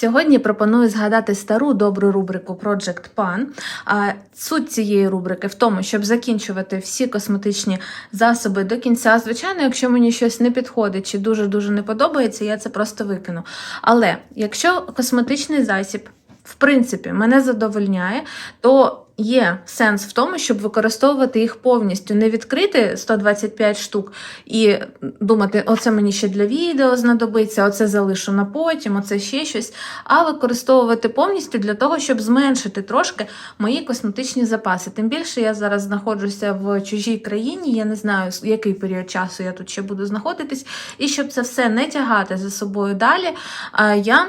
Сьогодні пропоную згадати стару добру рубрику Project Pan. А суть цієї рубрики в тому, щоб закінчувати всі косметичні засоби до кінця. Звичайно, якщо мені щось не підходить чи дуже дуже не подобається, я це просто викину. Але якщо косметичний засіб в принципі мене задовольняє, то є сенс в тому, щоб використовувати їх повністю, не відкрити 125 штук і думати, оце мені ще для відео знадобиться, оце залишу на потім, оце ще щось. А використовувати повністю для того, щоб зменшити трошки мої косметичні запаси. Тим більше я зараз знаходжуся в чужій країні, я не знаю, який період часу я тут ще буду знаходитись, і щоб це все не тягати за собою далі, я.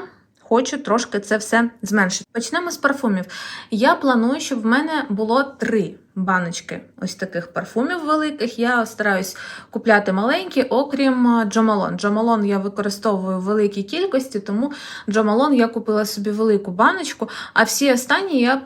Хочу трошки це все зменшити. Почнемо з парфумів. Я планую, щоб в мене було три баночки ось таких парфумів великих. Я стараюсь купляти маленькі, окрім Джомалон. Джомалон я використовую в великій кількості, тому Джомалон я купила собі велику баночку, а всі останні я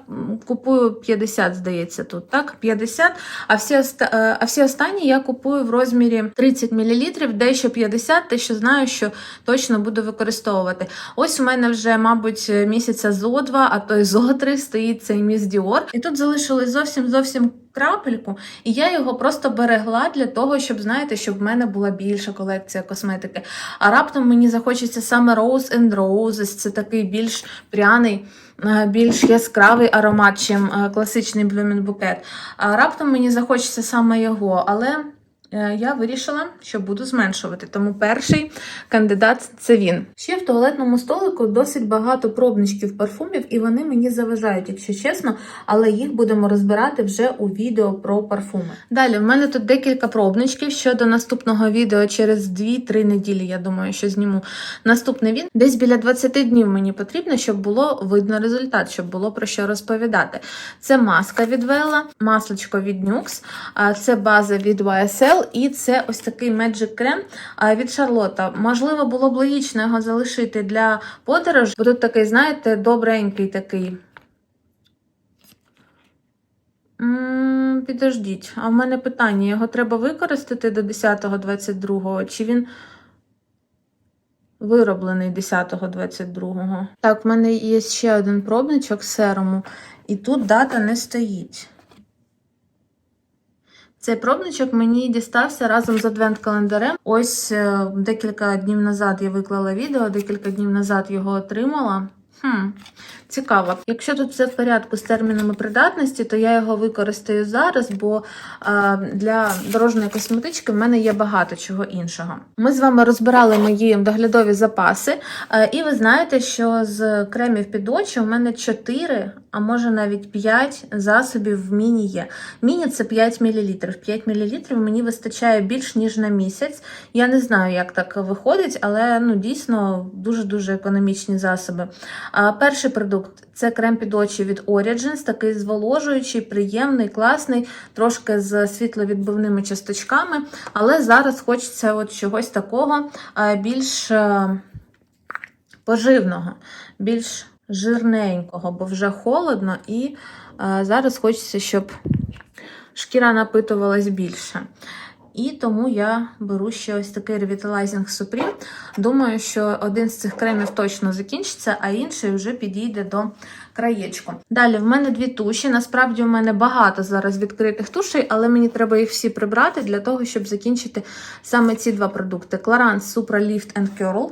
купую 50, здається, тут, так? 50, а всі, е, а всі останні я купую в розмірі 30 мл, дещо 50, те, що знаю, що точно буду використовувати. Ось у мене вже, мабуть, місяця зо два, а то й зо три стоїть цей міс Діор. І тут залишилось зовсім зовсім крапельку, і я його просто берегла для того, щоб, знаєте, щоб в мене була більша колекція косметики. А раптом мені захочеться саме Rose and Roses, це такий більш пряний. е, Більш яскравий аромат, чим е, класичний Bouquet. А раптом мені захочеться саме його, але я вирішила, що буду зменшувати. Тому перший кандидат це він. Ще в туалетному столику досить багато пробничків парфумів, і вони мені заважають, якщо чесно, але їх будемо розбирати вже у відео про парфуми. Далі, в мене тут декілька пробничків щодо наступного відео через 2-3 неділі. Я думаю, що зніму наступний він. Десь біля 20 днів мені потрібно, щоб було видно результат, щоб було про що розповідати. Це маска від Vela, масличко від а це база від YSL і це ось такий Magic крем від Шарлотта. Можливо, було б логічно його залишити для подорожі, бо тут такий, знаєте, добренький такий. Підождіть, а в мене питання: його треба використати до 10.22, чи він вироблений 10.22? Так, в мене є ще один пробничок серому, і тут дата не стоїть. Цей пробничок мені дістався разом з адвент-календарем. Ось е, декілька днів назад я виклала відео, декілька днів назад його отримала. Хм, цікаво. Якщо тут все в порядку з термінами придатності, то я його використаю зараз, бо е, для дорожньої косметички в мене є багато чого іншого. Ми з вами розбирали мої доглядові запаси, е, і ви знаєте, що з кремів під очі у мене 4, а може навіть 5 засобів в міні є. Міні це 5 мл. 5 мл мені вистачає більш ніж на місяць. Я не знаю, як так виходить, але ну дійсно дуже-дуже економічні засоби. Перший продукт це крем під очі від Origins, такий зволожуючий, приємний, класний, трошки з світловідбивними часточками. Але зараз хочеться от чогось такого більш е, поживного, більш жирненького, бо вже холодно, і е, зараз хочеться, щоб шкіра напитувалась більше. І тому я беру ще ось такий Revitalizing Supreme. Думаю, що один з цих кремів точно закінчиться, а інший вже підійде до краєчку. Далі в мене дві туші. Насправді у мене багато зараз відкритих тушей, але мені треба їх всі прибрати для того, щоб закінчити саме ці два продукти: Clarins Supra Lift and Curl.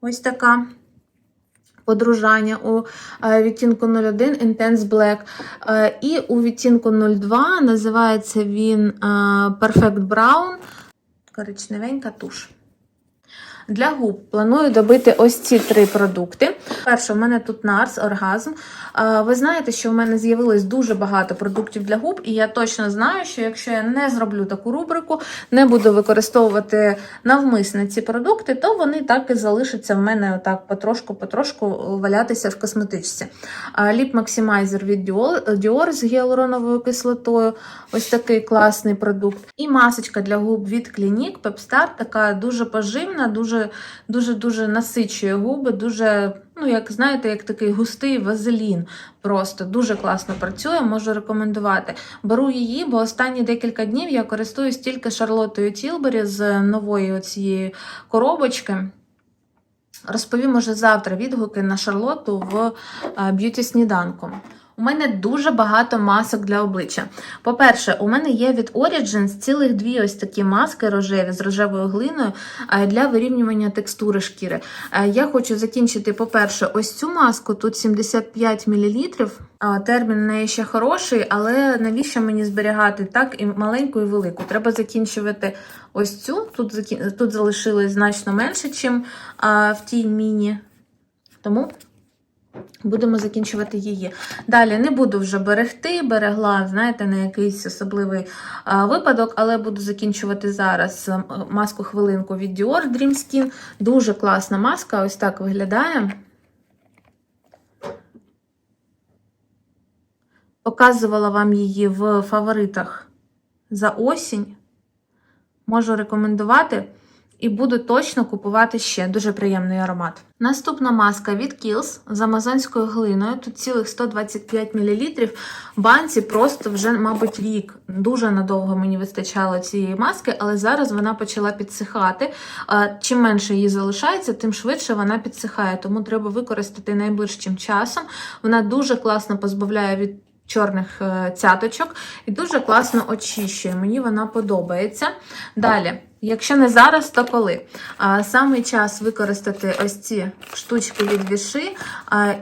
Ось така подружання у е, відтінку 01 Intense Black. Е, І у відтінку 02 називається він е, Perfect Brown. Коричневенька туш. Для губ планую добити ось ці три продукти. Перше, в мене тут Нарс Оргазм. Е, Ви знаєте, що в мене з'явилось дуже багато продуктів для губ, і я точно знаю, що якщо я не зроблю таку рубрику, не буду використовувати навмисне ці продукти, то вони так і залишаться в мене отак потрошку-потрошку валятися в косметичці. Ліп Максимайзер від Dior з гіалуроновою кислотою. Ось такий класний продукт. І масочка для губ від Clinique Pepstar, така дуже поживна, дуже дуже дуже насичує губи, дуже, ну, як знаєте, як такий густий вазелін. Просто дуже класно працює, можу рекомендувати. Беру її, бо останні декілька днів я користуюсь тільки Шарлотою Тілбері з нової цієї коробочки. Розповім уже завтра відгуки на Шарлоту в е, б'юті сніданку. У мене дуже багато масок для обличчя. По-перше, у мене є від Origins цілих дві ось такі маски рожеві з рожевою глиною е, для вирівнювання текстури шкіри. Е, Я хочу закінчити, по-перше, ось цю маску, тут 75 мл. Термін неї ще хороший, але навіщо мені зберігати так і маленьку, і велику? Треба закінчувати ось цю. Тут, тут залишилось значно менше, ніж в тій міні. Тому будемо закінчувати її. Далі не буду вже берегти, берегла, знаєте, на якийсь особливий а, випадок, але буду закінчувати зараз маску хвилинку від Dior Dream Skin. Дуже класна маска, ось так виглядає. Показувала вам її в фаворитах за осінь. Можу рекомендувати і буду точно купувати ще. Дуже приємний аромат. Наступна маска від Kiehl's з амазонською глиною. Тут цілих 125 мл. Банці просто вже, мабуть, рік. Дуже надовго мені вистачало цієї маски, але зараз вона почала підсихати. Чим менше її залишається, тим швидше вона підсихає, тому треба використати найближчим часом. Вона дуже класно позбавляє від чорних е, цяточок і дуже класно очищує. Мені вона подобається. Далі, якщо не зараз, то коли? Саме час використати ось ці штучки від віши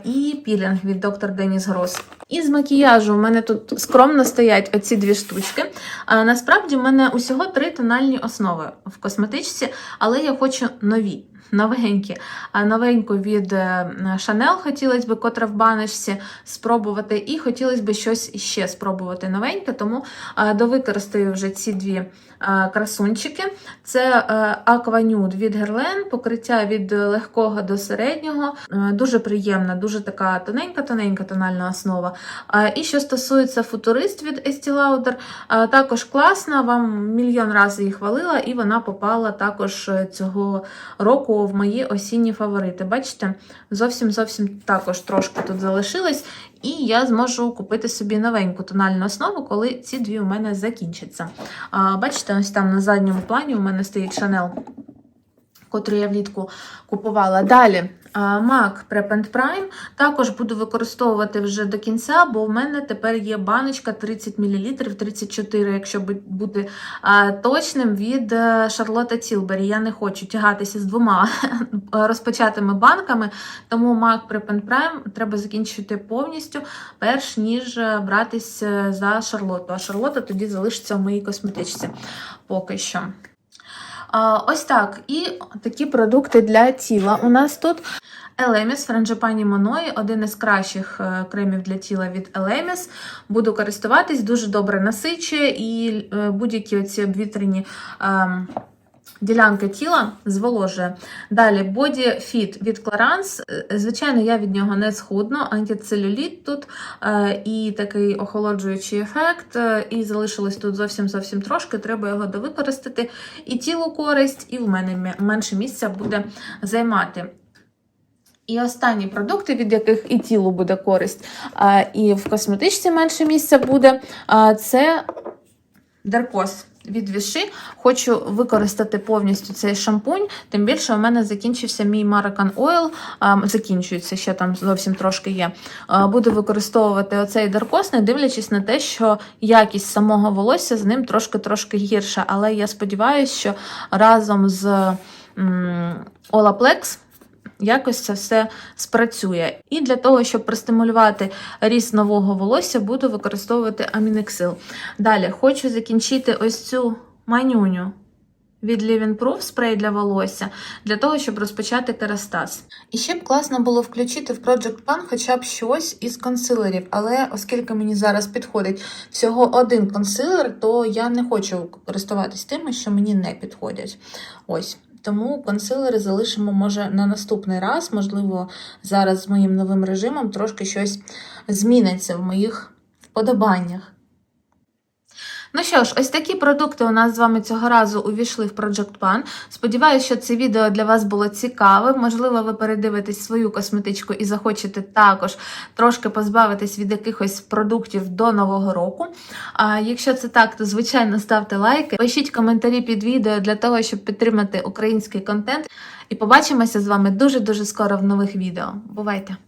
і пілінг від доктор Деніс Грос. І з макіяжу у мене тут скромно стоять оці дві штучки. Насправді, в мене усього три тональні основи в косметичці, але я хочу нові. Новенькі. Новеньку від е, Chanel хотілося б, котра в баночці, спробувати. І хотілося б щось ще спробувати новеньке, тому е, довикористаю вже ці дві е, красунчики. Це е, Aqua від Guerlain, покриття від легкого до середнього. Е, Дуже приємна, дуже така тоненька-тоненька тональна основа. Е, І що стосується футурист від Estee Lauder, е, також класна, вам мільйон разів її хвалила, і вона попала також е, цього року в мої осінні фаворити. Бачите, зовсім зовсім також трошки тут залишилось, і я зможу купити собі новеньку тональну основу, коли ці дві у мене закінчаться. А, Бачите, ось там на задньому плані у мене стоїть Шанел. котру я влітку купувала. Далі а, MAC Prep Prime також буду використовувати вже до кінця, бо в мене тепер є баночка 30 мл, 34, якщо бути точним, від е, Шарлотта Тілбері. Я не хочу тягатися з двома розпочатими банками, тому MAC Prep and Prime треба закінчити повністю, перш ніж е, братись е, за Шарлотту. А Шарлотта тоді залишиться в моїй косметичці поки що. Ось так. І такі продукти для тіла. У нас тут Елеміс Франджипані Моної, один із кращих е, кремів для тіла від Елеміс. Буду користуватись, дуже добре насичує і е, будь-які оці обвітрені. Ділянки тіла зволожує. Далі Body Fit від Clarins. Е, Звичайно, я від нього не схудну. Антицелюліт тут е, і такий охолоджуючий ефект. е, І залишилось тут зовсім зовсім трошки. Треба його довикористати. І тілу користь, і в мене менше місця буде займати. І останні продукти, від яких і тілу буде користь, і в косметичці менше місця буде, це Деркос від Віши. Хочу використати повністю цей шампунь, тим більше у мене закінчився мій Maracan Oil, закінчується, ще там зовсім трошки є. Буду використовувати оцей не дивлячись на те, що якість самого волосся з ним трошки-трошки гірша. Але я сподіваюся, що разом з Olaplex якось це все спрацює. І для того, щоб простимулювати ріст нового волосся, буду використовувати амінексил. Далі хочу закінчити ось цю манюню. Від Living Proof спрей для волосся для того, щоб розпочати керастаз. І ще б класно було включити в Project Pan хоча б щось із консилерів, але оскільки мені зараз підходить всього один консилер, то я не хочу користуватись тими, що мені не підходять. Ось. Тому консилери залишимо, може, на наступний раз. Можливо, зараз з моїм новим режимом трошки щось зміниться в моїх вподобаннях. Ну що ж, ось такі продукти у нас з вами цього разу увійшли в Project Pan. Сподіваюся, що це відео для вас було цікаве. Можливо, ви передивитесь свою косметичку і захочете також трошки позбавитись від якихось продуктів до нового року. А якщо це так, то звичайно ставте лайки, пишіть коментарі під відео для того, щоб підтримати український контент. І побачимося з вами дуже дуже скоро в нових відео. Бувайте!